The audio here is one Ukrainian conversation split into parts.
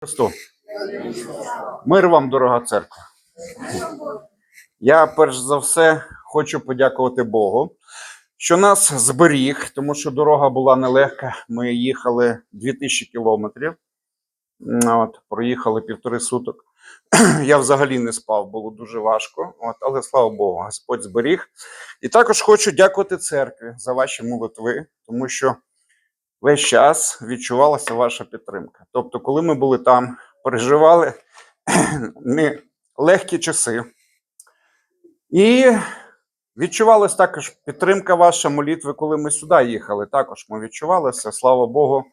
Христу. Мир вам, дорога церква. Я перш за все хочу подякувати Богу, що нас зберіг, тому що дорога була нелегка. Ми їхали 2000 кілометрів. От, проїхали півтори суток. Я взагалі не спав, було дуже важко. От, але слава Богу, Господь зберіг. І також хочу дякувати церкві за ваші молитви, тому що весь час відчувалася ваша підтримка. Тобто, коли ми були там, переживали не легкі часи. І відчувалася також підтримка ваша молитви, коли ми сюди їхали. Також ми відчувалися. Слава Богу,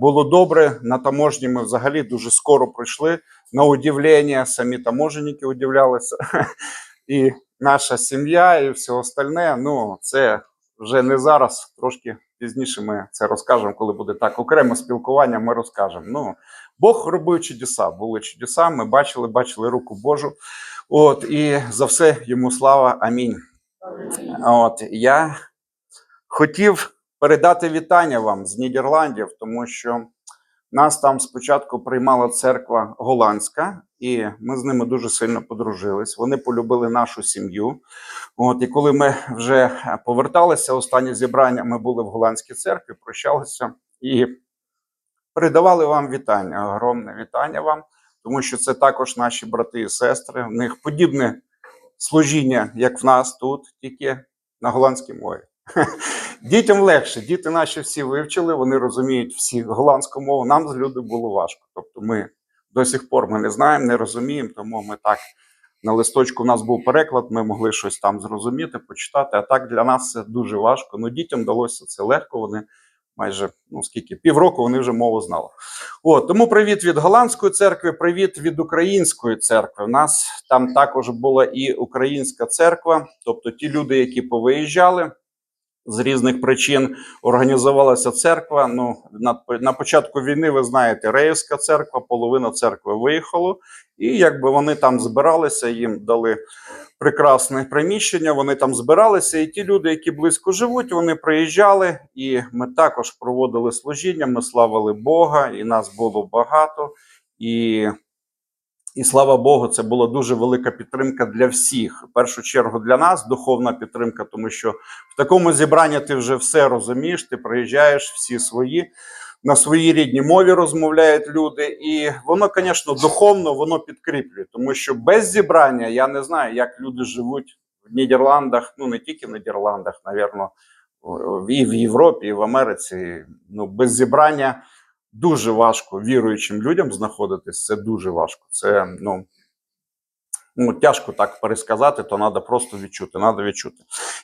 було добре. На таможні ми взагалі дуже скоро прийшли. На удивлення, самі таможенники удивлялися. І наша сім'я, і все остальне. Ну, це вже не зараз, трошки пізніше ми це розкажемо, коли буде так окреме спілкування, ми розкажемо. Ну, Бог робив чудеса, були чудеса, ми бачили, бачили руку Божу. От, і за все йому слава. Амінь. От, я хотів передати вітання вам з Нідерландів, тому що нас там спочатку приймала церква голландська, і ми з ними дуже сильно подружились. Вони полюбили нашу сім'ю. От, і коли ми вже поверталися, останнє зібрання, ми були в голландській церкві, прощалися і передавали вам вітання. Огромне вітання вам, тому що це також наші брати і сестри. В них подібне служіння, як в нас тут, тільки на голландській мові. Дітям легше, діти наші всі вивчили, вони розуміють всі голландську мову. Нам з люди було важко. Тобто, ми до сих пор ми не знаємо, не розуміємо, тому ми так на листочку у нас був переклад, ми могли щось там зрозуміти, почитати. А так для нас це дуже важко. Ну дітям вдалося це легко. Вони майже ну скільки півроку вони вже мову знали. От тому привіт від голландської церкви, привіт від української церкви. У нас там також була і українська церква, тобто ті люди, які повиїжджали. З різних причин організувалася церква. Ну на, на початку війни ви знаєте, Реївська церква, половина церкви виїхало, і якби вони там збиралися, їм дали прекрасне приміщення. Вони там збиралися, і ті люди, які близько живуть, вони приїжджали, і ми також проводили служіння. Ми славили Бога, і нас було багато. І і слава Богу, це була дуже велика підтримка для всіх. В першу чергу для нас духовна підтримка, тому що в такому зібранні ти вже все розумієш, ти приїжджаєш, всі свої. На своїй рідній мові розмовляють люди, і воно, звісно, духовно воно підкріплює, тому що без зібрання я не знаю, як люди живуть в Нідерландах, ну не тільки в Нідерландах, навірно, і в Європі, і в Америці. Ну, без зібрання дуже важко віруючим людям знаходитись. Це дуже важко. Це ну, ну тяжко так пересказати, то треба просто відчути. Треба відчути.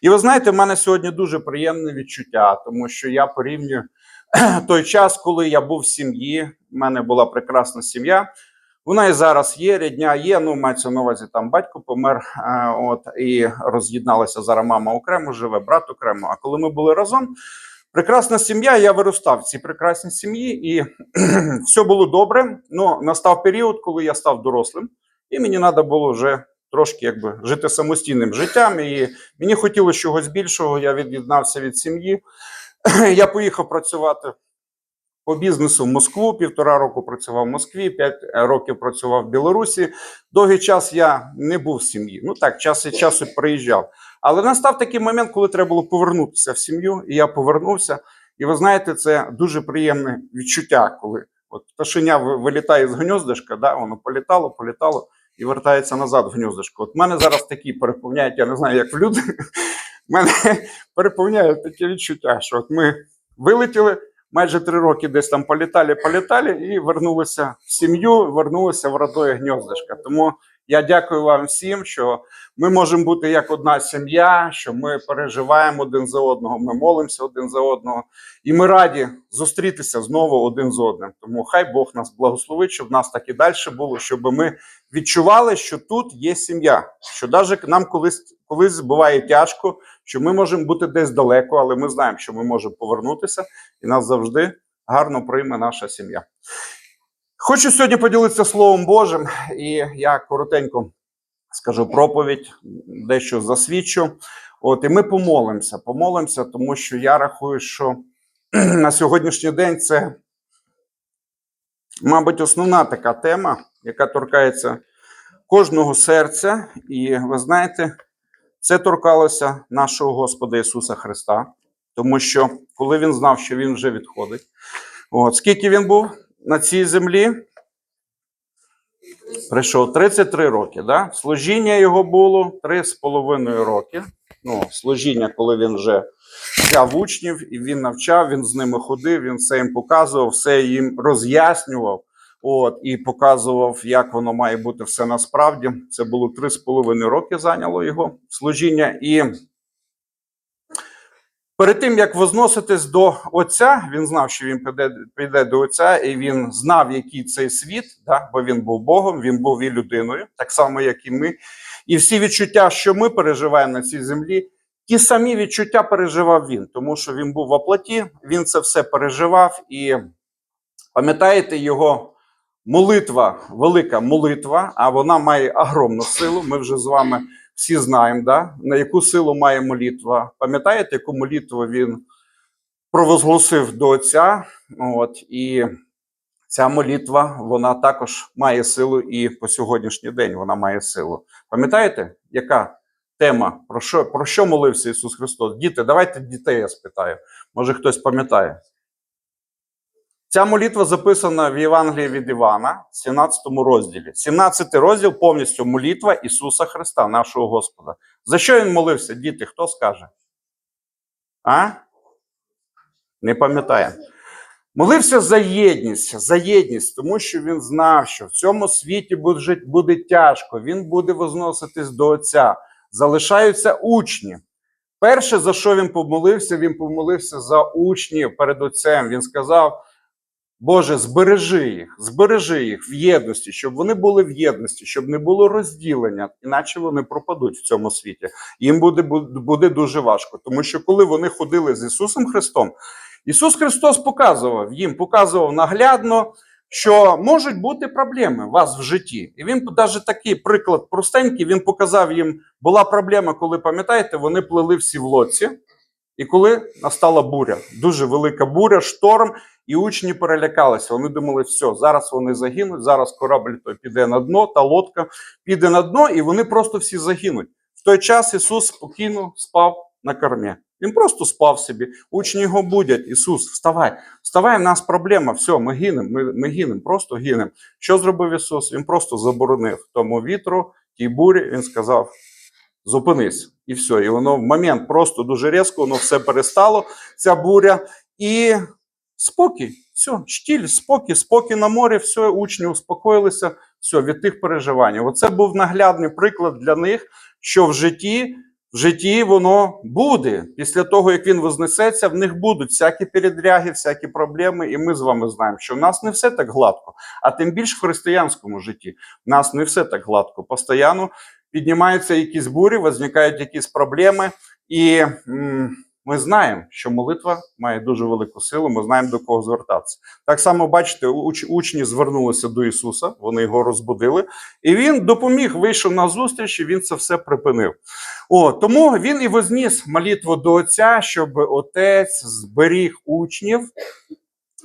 І ви знаєте, в мене сьогодні дуже приємне відчуття, тому що я порівнюю той час, коли я був в сім'ї. в мене була прекрасна сім'я. Вона і зараз є, рідня є. Ну, мається на увазі, там батько помер, е, от і роз'єдналася зараз мама окремо, живе, брат окремо. А коли ми були разом, прекрасна сім'я, я виростав в цій прекрасній сім'ї, і все було добре. Ну, настав період, коли я став дорослим, і мені треба було вже трошки якби жити самостійним життям. І мені хотілося чогось більшого. Я від'єднався від сім'ї. Я поїхав працювати по бізнесу в Москву. Півтора року працював в Москві, п'ять років працював в Білорусі. Довгий час я не був в сім'ї. Ну так, час від часу приїжджав. Але настав такий момент, коли треба було повернутися в сім'ю, і я повернувся. І ви знаєте, це дуже приємне відчуття, коли от пташеня вилітає з гніздечка, да, воно політало, політало і вертається назад в гніздечко. От мене зараз такі переповняють, я не знаю, як в люди. Мене переповняє таке відчуття, що от ми вилетіли майже три роки, десь там політали, політали і вернулися в сім'ю, вернулися в родове гніздечко. Тому я дякую вам всім, що ми можемо бути як одна сім'я, що ми переживаємо один за одного, ми молимося один за одного, і ми раді зустрітися знову один з одним. Тому хай Бог нас благословить, щоб нас так і далі було, щоб ми відчували, що тут є сім'я, що навіть нам колись колись буває тяжко, що ми можемо бути десь далеко, але ми знаємо, що ми можемо повернутися, і нас завжди гарно прийме наша сім'я. Хочу сьогодні поділитися Словом Божим, і я коротенько скажу проповідь, дещо засвідчу. От і ми помолимося. Помолимося, тому що я рахую, що на сьогоднішній день це мабуть, основна така тема, яка торкається кожного серця. І ви знаєте, це торкалося нашого Господа Ісуса Христа, тому що коли він знав, що він вже відходить, от скільки він був на цій землі? Прийшов 33 роки. Да? Служіння його було 3,5 роки. Ну, служіння, коли він вже взяв учнів і він навчав, він з ними ходив, він все їм показував, все їм роз'яснював. От, і показував, як воно має бути все насправді. Це було 3,5 роки зайняло його служіння. І перед тим, як возноситись до Отця, він знав, що він піде, піде до Отця, і він знав, який цей світ, да? бо він був Богом, він був і людиною, так само, як і ми. І всі відчуття, що ми переживаємо на цій землі, ті самі відчуття переживав він, тому що він був в оплаті, він це все переживав. І пам'ятаєте його молитва, велика молитва, а вона має огромну силу. Ми вже з вами всі знаємо, да? на яку силу має молитва. Пам'ятаєте, яку молитву він провозгласив до Отця? От, і ця молитва, вона також має силу і по сьогоднішній день вона має силу. Пам'ятаєте, яка тема? Про що, про що молився Ісус Христос? Діти, давайте дітей я спитаю. Може хтось пам'ятає. Ця молитва записана в Євангелії від Івана, 17 розділі. 17 розділ повністю молитва Ісуса Христа, нашого Господа. За що він молився? Діти, хто скаже? А? Не пам'ятає. Молився за єдність, за єдність, тому що він знав, що в цьому світі буде, буде тяжко, він буде возноситись до Отця. Залишаються учні. Перше, за що він помолився, він помолився за учнів перед Отцем. Він сказав: Боже, збережи їх, збережи їх в єдності, щоб вони були в єдності, щоб не було розділення, іначе вони пропадуть в цьому світі. Їм буде, буде дуже важко. Тому що коли вони ходили з Ісусом Христом, Ісус Христос показував їм, показував наглядно, що можуть бути проблеми у вас в житті. І він навіть такий приклад простенький, він показав їм, була проблема, коли пам'ятаєте, вони плили всі в лодці. І коли настала буря, дуже велика буря, шторм, і учні перелякалися. Вони думали, все, зараз вони загинуть, зараз корабль той піде на дно, та лодка піде на дно, і вони просто всі загинуть. В той час Ісус спокійно спав на кормі. Він просто спав собі. Учні його будять. Ісус, вставай, вставай, в нас проблема. Все, ми гинемо, ми, ми гинемо, просто гинемо. Що зробив Ісус? Він просто заборонив тому вітру, тій бурі. Він сказав: зупинись, і все. І воно в момент просто дуже різко, воно все перестало, ця буря. І спокій, все, штіль, спокій, спокій на морі, все, учні успокоїлися, все, від тих переживань. Оце був наглядний приклад для них, що в житті. В житті воно буде. Після того, як він вознесеться, в них будуть всякі передряги, всякі проблеми. І ми з вами знаємо, що в нас не все так гладко, а тим більш в християнському житті. В нас не все так гладко. Постоянно піднімаються якісь бурі, возникають якісь проблеми. І ми знаємо, що молитва має дуже велику силу. Ми знаємо до кого звертатися. Так само, бачите, уч, учні звернулися до Ісуса, вони його розбудили, і він допоміг, вийшов на зустріч, і він це все припинив. О, тому він і возніс молитву до Отця, щоб Отець зберіг учнів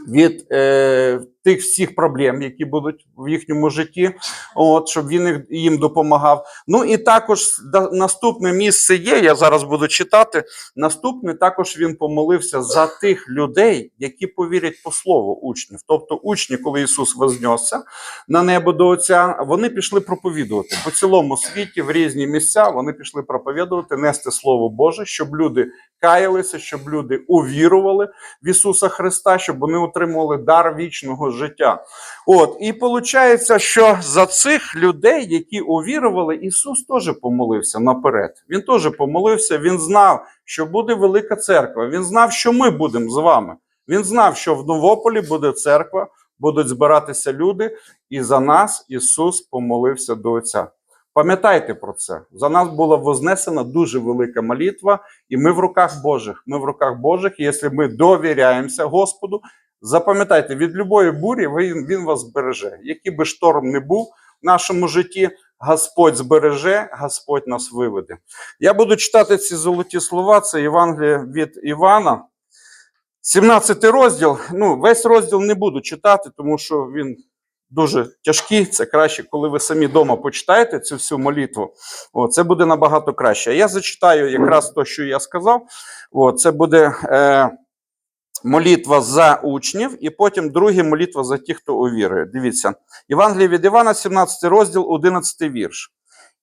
від е, тих всіх проблем, які будуть в їхньому житті, от, щоб він їм допомагав. Ну і також да- наступне місце є. Я зараз буду читати. Наступне також він помолився за тих людей, які повірять по слову учнів. Тобто, учні, коли Ісус вознесся на небо до Отця, вони пішли проповідувати по цілому світі в різні місця. Вони пішли проповідувати, нести Слово Боже, щоб люди каялися, щоб люди увірували в Ісуса Христа, щоб вони отримували дар вічного життя. От і виходить, що за цих людей, які увірували, Ісус теж помолився наперед. Він теж помолився. Він знав, що буде велика церква. Він знав, що ми будемо з вами. Він знав, що в Новополі буде церква, будуть збиратися люди, і за нас Ісус помолився до Отця. Пам'ятайте про це. За нас була вознесена дуже велика молитва, і ми в руках Божих. Ми в руках Божих. І якщо ми довіряємося Господу, запам'ятайте, від любої бурі він, він вас збереже. Який би шторм не був в нашому житті, Господь збереже, Господь нас виведе. Я буду читати ці золоті слова. Це Євангеліє від Івана. 17 розділ. Ну, весь розділ не буду читати, тому що він дуже тяжкий. Це краще, коли ви самі вдома почитаєте цю всю молитву. О, це буде набагато краще. Я зачитаю якраз те, що я сказав. О, це буде е, молитва за учнів, і потім друга молитва за тих, хто увірує. Дивіться, Євангеліє від Івана, 17 розділ, 11 вірш.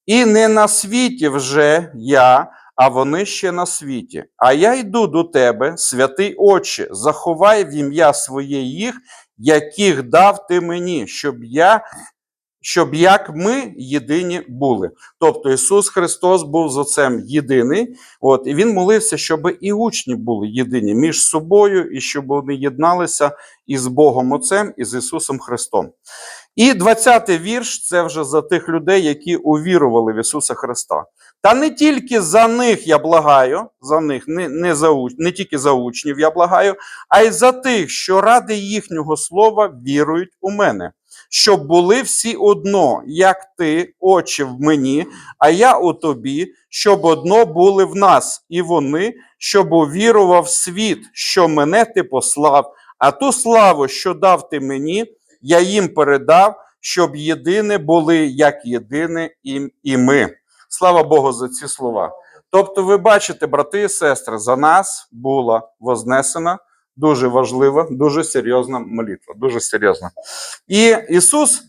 І не на світі вже я, а вони ще на світі. А я йду до тебе, святий Отче, заховай в ім'я своє їх, яких дав ти мені, щоб я. Щоб як ми єдині були. Тобто Ісус Христос був з Отцем єдиний, от, і Він молився, щоб і учні були єдині між собою, і щоб вони єдналися із Богом Отцем і з Ісусом Христом. І 20-й вірш це вже за тих людей, які увірували в Ісуса Христа. Та не тільки за них я благаю, за них, не, не, за, не тільки за учнів я благаю, а й за тих, що ради їхнього слова вірують у мене, щоб були всі одно, як ти, Отче, в мені, а я у тобі, щоб одно були в нас, і вони, щоб увірував світ, що мене ти послав, а ту славу, що дав ти мені, я їм передав, щоб єдине були як єдине і ми. Слава Богу за ці слова. Тобто, ви бачите, брати і сестри, за нас була вознесена дуже важлива, дуже серйозна молитва. Дуже серйозна. І Ісус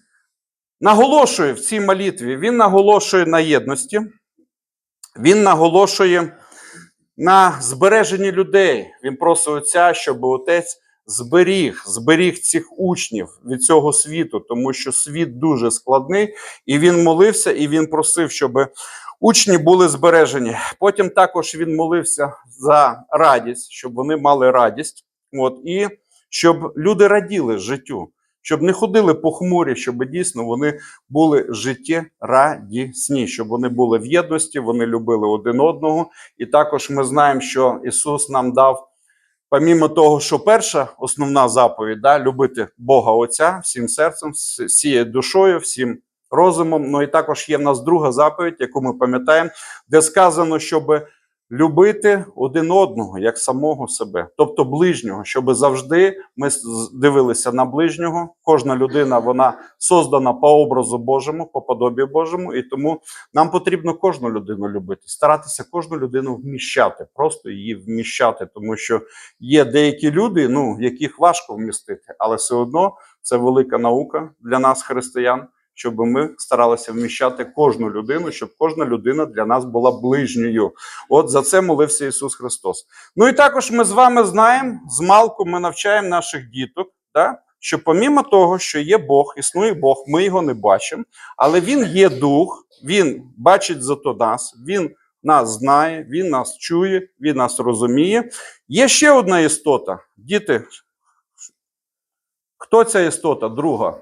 наголошує в цій молитві, Він наголошує на єдності, Він наголошує на збереженні людей. Він просить Отця, щоб Отець зберіг, зберіг цих учнів від цього світу, тому що світ дуже складний, і він молився, і він просив, щоб учні були збережені. Потім також він молився за радість, щоб вони мали радість, от, і щоб люди раділи життю. Щоб не ходили похмурі, щоб дійсно вони були життєрадісні, щоб вони були в єдності, вони любили один одного. І також ми знаємо, що Ісус нам дав помімо того, що перша основна заповідь да, любити Бога Отця всім серцем, всією душою, всім розумом. Ну і також є в нас друга заповідь, яку ми пам'ятаємо, де сказано, щоб любити один одного як самого себе, тобто ближнього, щоб завжди ми дивилися на ближнього. Кожна людина вона создана по образу Божому, по подобію Божому, і тому нам потрібно кожну людину любити, старатися кожну людину вміщати, просто її вміщати, тому що є деякі люди, ну яких важко вмістити, але все одно це велика наука для нас, християн, щоб ми старалися вміщати кожну людину, щоб кожна людина для нас була ближньою. От за це молився Ісус Христос. Ну і також ми з вами знаємо, з малку ми навчаємо наших діток, да? що помімо того, що є Бог, існує Бог, ми його не бачимо, але Він є дух, Він бачить зато нас, Він нас знає, Він нас чує, Він нас розуміє. Є ще одна істота. Діти, хто ця істота? Друга.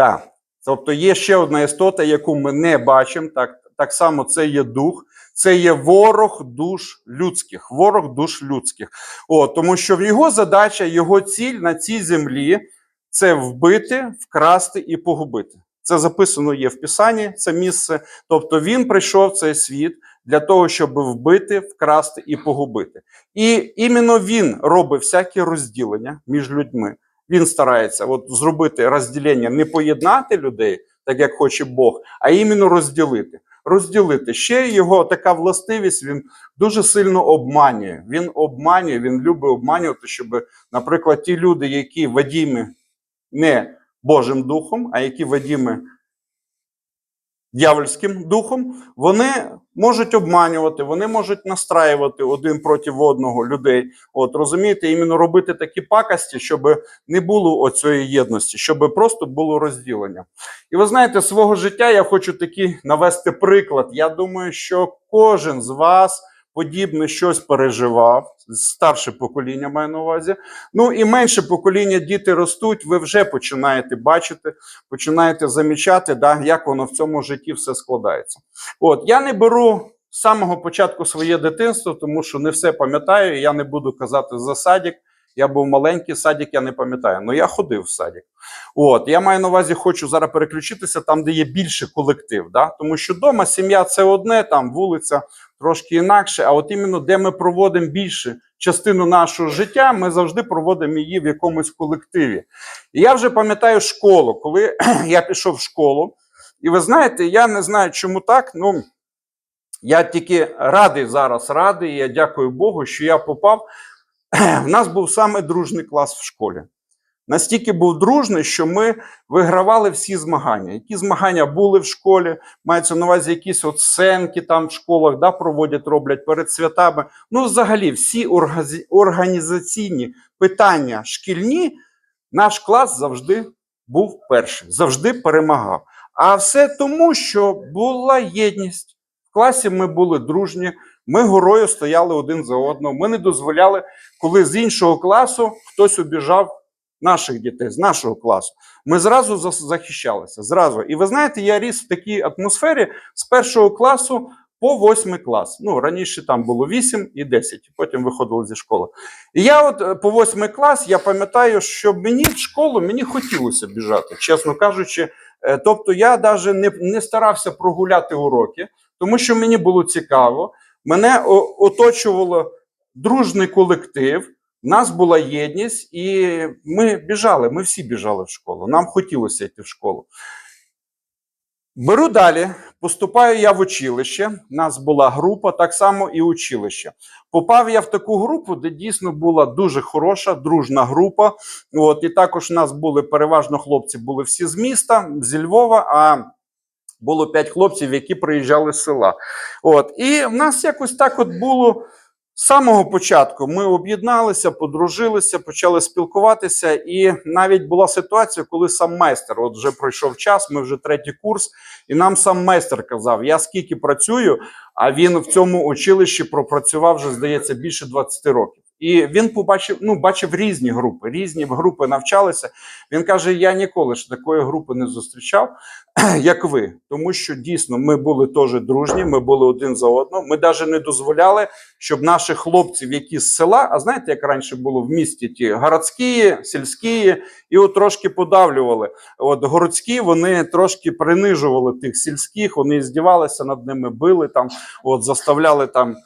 Так. Тобто є ще одна істота, яку ми не бачимо. Так, так само це є дух, це є ворог душ людських. Ворог душ людських. О, тому що його задача, його ціль на цій землі це вбити, вкрасти і погубити. Це записано є в Писанні, це місце. Тобто він прийшов в цей світ для того, щоб вбити, вкрасти і погубити. І іменно він робить всякі розділення між людьми. Він старається от зробити розділення, не поєднати людей, так як хоче Бог, а іменно розділити. Розділити ще його така властивість. Він дуже сильно обманює. Він обманює, він любить обманювати, щоб, наприклад, ті люди, які водіми не Божим духом, а які водіми дьявольським духом, вони можуть обманювати, вони можуть настраювати один проти одного людей. От розумієте, іменно робити такі пакості, щоб не було оцієї єдності, щоб просто було розділення. І ви знаєте, свого життя я хочу такий навести приклад. Я думаю, що кожен з вас подібне щось переживав. Старше покоління маю на увазі. Ну і менше покоління діти ростуть, ви вже починаєте бачити, починаєте замічати, да, як воно в цьому житті все складається. От я не беру з самого початку своє дитинство, тому що не все пам'ятаю. Я не буду казати за садик, Я був маленький садик, я не пам'ятаю. але я ходив в садик. От я маю на увазі, хочу зараз переключитися там, де є більше колектив. Да? Тому що вдома сім'я це одне, там вулиця трошки інакше. А от іменно де ми проводимо більше частину нашого життя, ми завжди проводимо її в якомусь колективі. І я вже пам'ятаю школу, коли я пішов в школу. І ви знаєте, я не знаю, чому так. Ну я тільки радий зараз, радий. Я дякую Богу, що я попав. В нас був саме дружний клас в школі. Настільки був дружний, що ми вигравали всі змагання. Які змагання були в школі, мається на увазі якісь от сценки там в школах да, проводять, роблять перед святами. Ну, взагалі, всі організаційні питання шкільні, наш клас завжди був перший, завжди перемагав. А все тому, що була єдність. В класі ми були дружні, ми горою стояли один за одного. Ми не дозволяли, коли з іншого класу хтось обіжав наших дітей з нашого класу. Ми зразу захищалися. Зразу. І ви знаєте, я ріс в такій атмосфері з першого класу по восьмий клас. Ну, раніше там було 8 і 10, потім виходили зі школи. І я, от е, по восьмий клас, я пам'ятаю, що мені в школу мені хотілося біжати, чесно кажучи. Е, Тобто я навіть не, не старався прогуляти уроки, тому що мені було цікаво. Мене оточувало дружний колектив. У нас була єдність, і ми біжали. Ми всі біжали в школу. Нам хотілося йти в школу. Беру далі, поступаю я в училище. У нас була група, так само і училище. Попав я в таку групу, де дійсно була дуже хороша, дружна група. От, і також у нас були переважно хлопці, були всі з міста, зі Львова. А було п'ять хлопців, які приїжджали з села. От, і в нас якось так от було. З самого початку ми об'єдналися, подружилися, почали спілкуватися, і навіть була ситуація, коли сам майстер, от вже пройшов час, ми вже третій курс, і нам сам майстер казав: я скільки працюю, а він в цьому училищі пропрацював вже, здається, більше 20 років. І він побачив, ну, бачив різні групи, різні групи навчалися. Він каже: Я ніколи ж такої групи не зустрічав, як ви. Тому що дійсно ми були теж дружні, ми були один за одного. Ми навіть не дозволяли, щоб наших хлопців, які з села, а знаєте, як раніше було в місті, ті городські, сільські, і от трошки подавлювали. От городські вони трошки принижували тих сільських, вони здівалися над ними, били там, от заставляли там.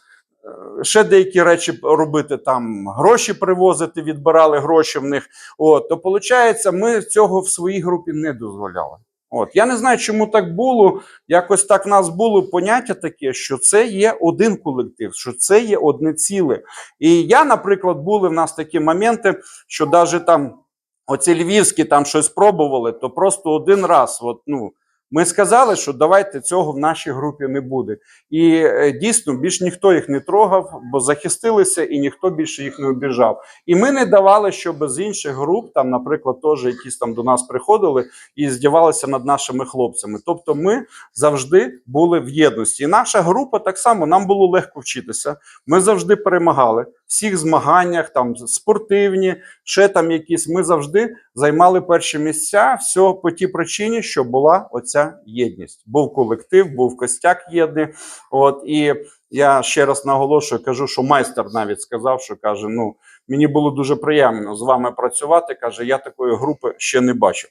Ще деякі речі робити, там гроші привозити, відбирали гроші в них. От, то виходить, ми цього в своїй групі не дозволяли. От я не знаю, чому так було. Якось так в нас було поняття таке, що це є один колектив, що це є одне ціле. І я, наприклад, були в нас такі моменти, що навіть там оці львівські там щось пробували, то просто один раз. От, ну, ми сказали, що давайте цього в нашій групі не буде. І е, дійсно більш ніхто їх не трогав, бо захистилися, і ніхто більше їх не обіжав. І ми не давали, щоб з інших груп, там, наприклад, теж якісь там до нас приходили і здівалися над нашими хлопцями. Тобто, ми завжди були в єдності. І наша група так само нам було легко вчитися. Ми завжди перемагали всіх змаганнях, там спортивні, ще там якісь. Ми завжди займали перші місця. Все по тій причині, що була оця єдність. Був колектив, був костяк єдний. От і я ще раз наголошую, кажу, що майстер навіть сказав, що каже: ну мені було дуже приємно з вами працювати. каже, я такої групи ще не бачив.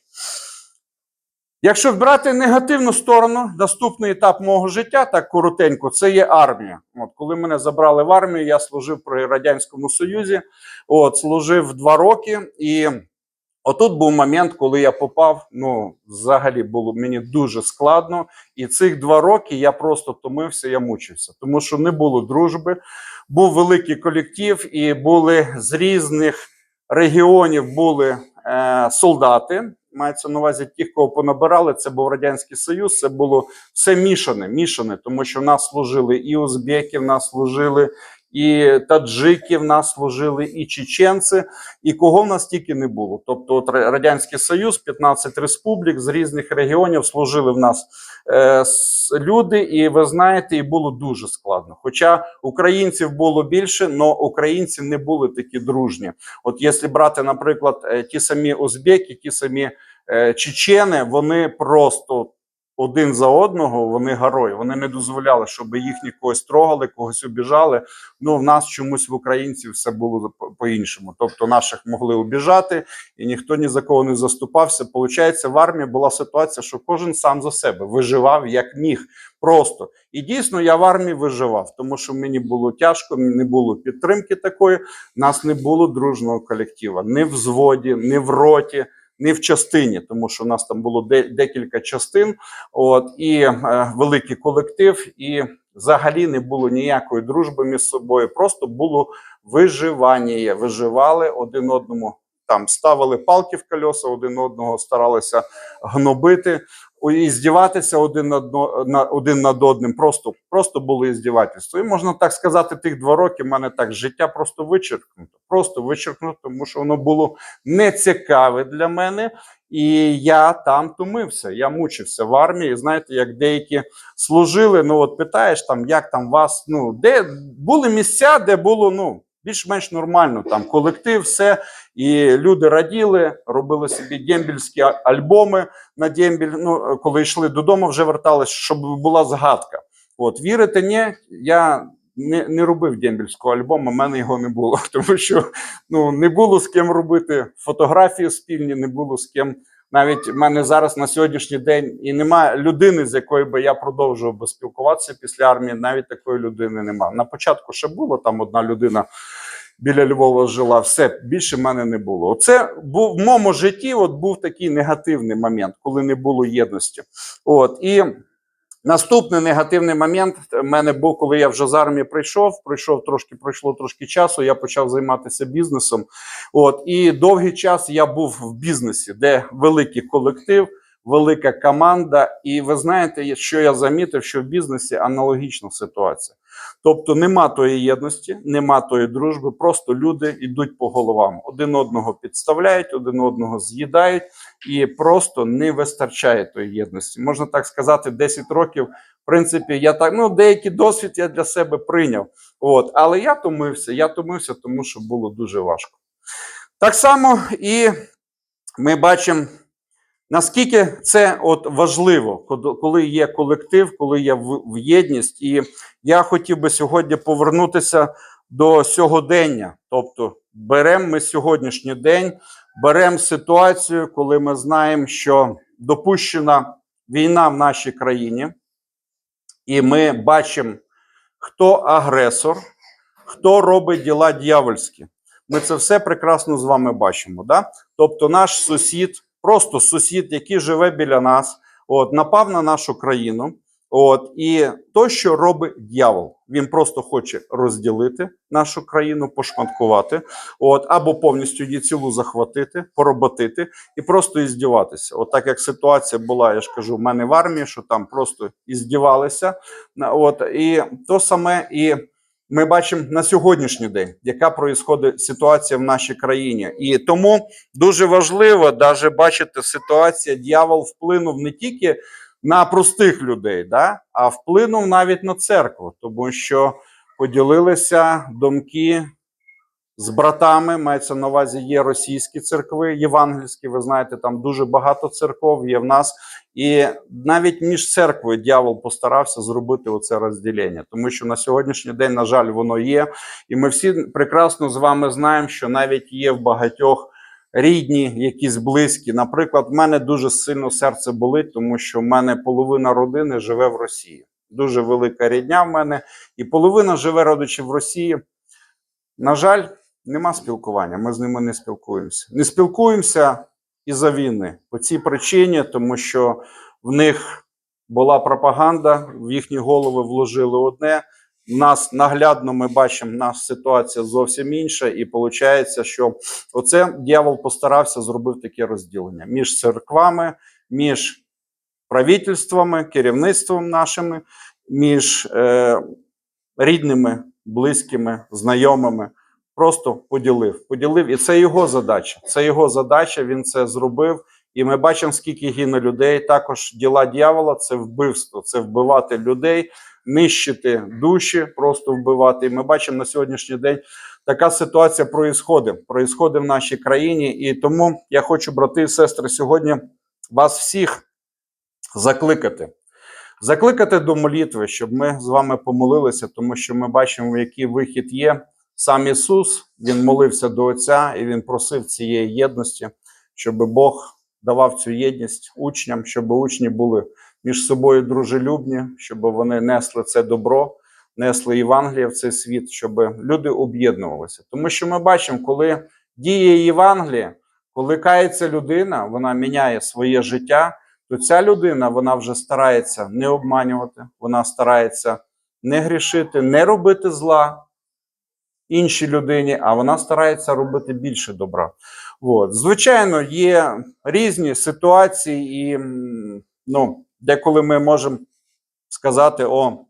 Якщо брати негативну сторону, наступний етап мого життя, так коротенько, це є армія. От коли мене забрали в армію, я служив при радянському союзі. От служив два роки, і отут був момент, коли я попав. Ну, взагалі було мені дуже складно. І цих два роки я просто томився, я мучився, тому що не було дружби. Був великий колектив, і були з різних регіонів були е, солдати. Мається на увазі тих, кого понабирали. Це був радянський союз. Це було все мішане, мішане, тому що в нас служили і узбеки, в нас служили і таджики, в нас служили і чеченці, і кого в нас тільки не було. Тобто, от радянський союз, 15 республік з різних регіонів служили в нас е, люди, і ви знаєте, і було дуже складно. Хоча українців було більше, але українці не були такі дружні. От якщо брати, наприклад, е, ті самі узбеки, ті самі е, чечени, вони просто один за одного, вони герої. Вони не дозволяли, щоб їхні когось трогали, когось обіжали. Ну, в нас чомусь в українців все було по- по-іншому. Тобто наших могли обіжати, і ніхто ні за кого не заступався. Получається, в армії була ситуація, що кожен сам за себе виживав як міг. Просто і дійсно я в армії виживав, тому що мені було тяжко, не було підтримки такої. Нас не було дружного колектива, ні в взводі, ні в роті, ні в частині, тому що у нас там було де- декілька частин. От і е, великий колектив, і взагалі не було ніякої дружби між собою. Просто було виживання. Виживали один одному. Там ставили палки в кольоса один одного старалися гнобити, і здіватися один над, на, один над одним. Просто, просто було іздівательство. І можна так сказати, тих два роки в мене так життя просто вичеркнуто. Просто вичеркнуто, тому що воно було нецікаве для мене. І я там тумився. Я мучився в армії. Знаєте, як деякі служили. Ну от питаєш там, як там вас, ну де були місця, де було ну більш-менш нормально. Там колектив, все. І люди раділи, робили собі дембільські альбоми на дембіль. Ну, коли йшли додому, вже вертались, щоб була згадка. От вірите, ні, я не, не робив дембільського альбому, в мене його не було, тому що ну не було з ким робити фотографії спільні, не було з ким. Навіть в мене зараз на сьогоднішній день і немає людини, з якою би я продовжував би спілкуватися після армії. Навіть такої людини немає. На початку ще було там одна людина біля Львова жила. Все більше в мене не було. Оце був в моєму житті. От був такий негативний момент, коли не було єдності. От і наступний негативний момент в мене був, коли я вже з армії прийшов. Прийшов трошки, пройшло трошки часу. Я почав займатися бізнесом. От і довгий час я був в бізнесі, де великий колектив. Велика команда, і ви знаєте, що я замітив, що в бізнесі аналогічна ситуація. Тобто нема тої єдності, нема тої дружби, просто люди йдуть по головам, один одного підставляють, один одного з'їдають, і просто не вистачає тої єдності. Можна так сказати, 10 років. В принципі, я так ну деякий досвід я для себе прийняв. От, але я томився. Я томився, тому що було дуже важко. Так само і ми бачимо. Наскільки це от важливо, коли є колектив, коли є в єдність, і я хотів би сьогодні повернутися до сьогодення. Тобто, беремо ми сьогоднішній день, беремо ситуацію, коли ми знаємо, що допущена війна в нашій країні, і ми бачимо, хто агресор, хто робить діла дьявольські. Ми це все прекрасно з вами бачимо. Да? Тобто, наш сусід, просто сусід, який живе біля нас, от, напав на нашу країну. От, і то, що робить дьявол, він просто хоче розділити нашу країну, пошматкувати, от, або повністю її цілу захватити, пороботити і просто іздіватися. От так як ситуація була, я ж кажу, в мене в армії, що там просто іздівалися. От, і то саме і ми бачимо на сьогоднішній день, яка проїсходить ситуація в нашій країні. І тому дуже важливо даже бачити ситуація, дьявол вплинув не тільки на простих людей, да, а вплинув навіть на церкву, тому що поділилися думки з братами. Мається на увазі є російські церкви, євангельські. Ви знаєте, там дуже багато церков є в нас. І навіть між церквою дьявол постарався зробити оце розділення, тому що на сьогоднішній день, на жаль, воно є. І ми всі прекрасно з вами знаємо, що навіть є в багатьох рідні, якісь близькі. Наприклад, в мене дуже сильно серце болить, тому що в мене половина родини живе в Росії. Дуже велика рідня в мене, і половина живе родичі в Росії. На жаль, нема спілкування. Ми з ними не спілкуємося. Не спілкуємося із-за війни по цій причині, тому що в них була пропаганда, в їхні голови вложили одне. В нас наглядно ми бачимо, наша ситуація зовсім інша, і виходить, що оце дьявол постарався зробити таке розділення між церквами, між правительствами, керівництвом нашими, між е, рідними, близькими, знайомими. Просто поділив. Поділив, і це його задача. Це його задача. Він це зробив. І ми бачимо, скільки гине людей. Також діла дьявола це вбивство, це вбивати людей, нищити душі, просто вбивати. І ми бачимо на сьогоднішній день така ситуація проїсходить, проїсходить в нашій країні. І тому я хочу, брати і сестри, сьогодні вас всіх закликати. Закликати до молитви, щоб ми з вами помолилися, тому що ми бачимо, який вихід є. Сам Ісус Він молився до Отця і Він просив цієї єдності, щоб Бог давав цю єдність учням, щоб учні були між собою дружелюбні, щоб вони несли це добро, несли Євангеліє в цей світ, щоб люди об'єднувалися. Тому що ми бачимо, коли діє Євангеліє, коли кається людина, вона міняє своє життя, то ця людина вона вже старається не обманювати, вона старається не грішити, не робити зла іншій людині, а вона старається робити більше добра. От. Звичайно, є різні ситуації, і ну, деколи ми можемо сказати, о,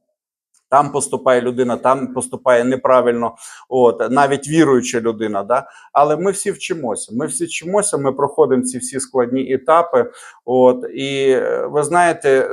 там поступає людина, там поступає неправильно, от, навіть віруюча людина. Да? Але ми всі вчимося. Ми всі вчимося, ми проходимо ці всі складні етапи. От, і е, ви знаєте,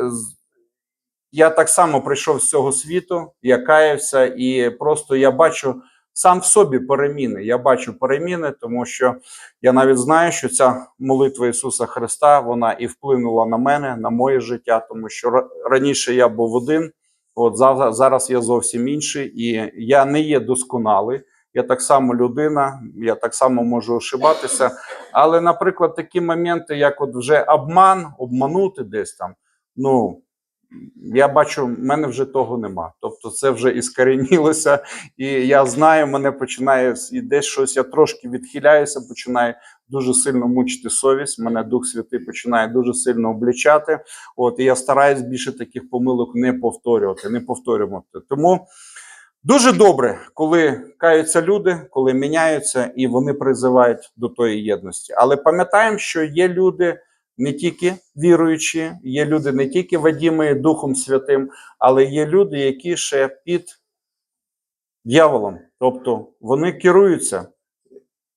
я так само прийшов з цього світу, я каявся, і просто я бачу сам в собі переміни. Я бачу переміни, тому що я навіть знаю, що ця молитва Ісуса Христа вона і вплинула на мене, на моє життя, тому що раніше я був один, от зараз я зовсім інший, і я не є досконалий. Я так само людина, я так само можу ошибатися. Але, наприклад, такі моменти, як от вже обман, обманути десь там, ну я бачу, в мене вже того нема. Тобто, це вже іскоренілося, і я знаю, мене починає і десь щось. Я трошки відхиляюся, починає дуже сильно мучити совість. Мене Дух Святий починає дуже сильно облічати. От і я стараюсь більше таких помилок не повторювати, не повторювати. Тому дуже добре, коли каються люди, коли міняються, і вони призивають до тої єдності. Але пам'ятаємо, що є люди. Не тільки віруючі, є люди не тільки водімі Духом Святим, але є люди, які ще під дьяволом. Тобто вони керуються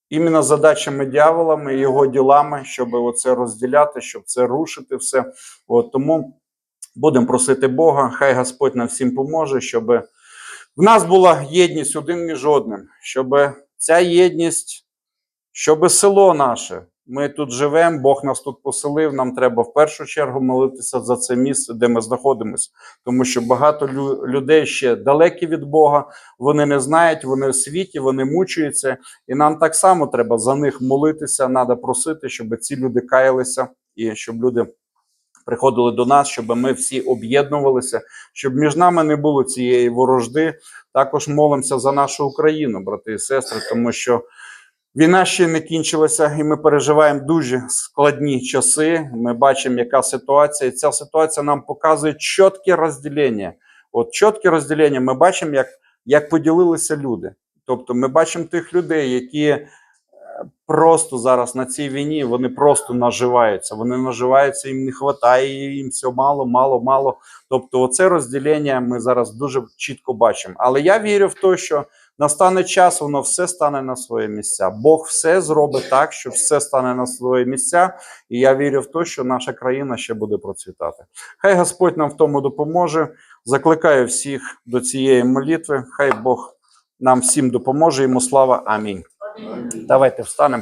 іменно задачами дьяволами, його ділами, щоб оце розділяти, щоб це рушити все. От, тому будемо просити Бога, хай Господь нам всім поможе, щоб в нас була єдність один між одним, щоб ця єдність, щоб село наше. Ми тут живемо, Бог нас тут поселив. Нам треба в першу чергу молитися за це місце, де ми знаходимося, тому що багато лю- людей ще далекі від Бога, вони не знають, вони в світі, вони мучаються, і нам так само треба за них молитися. Треба просити, щоб ці люди каялися і щоб люди приходили до нас, щоб ми всі об'єднувалися, щоб між нами не було цієї ворожди. Також молимося за нашу Україну, брати і сестри, тому що. Війна ще не кінчилася, і ми переживаємо дуже складні часи. Ми бачимо, яка ситуація. І ця ситуація нам показує чітке розділення. От чітке розділення. Ми бачимо, як, як поділилися люди. Тобто, ми бачимо тих людей, які е, просто зараз на цій війні вони просто наживаються. Вони наживаються, їм не вистачає, їм все мало, мало, мало. Тобто, оце розділення ми зараз дуже чітко бачимо. Але я вірю в те, що настане час, воно все стане на свої місця. Бог все зробить так, що все стане на свої місця. І я вірю в те, що наша країна ще буде процвітати. Хай Господь нам в тому допоможе. Закликаю всіх до цієї молитви. Хай Бог нам всім допоможе. Йому слава. Амінь. Давайте встанемо.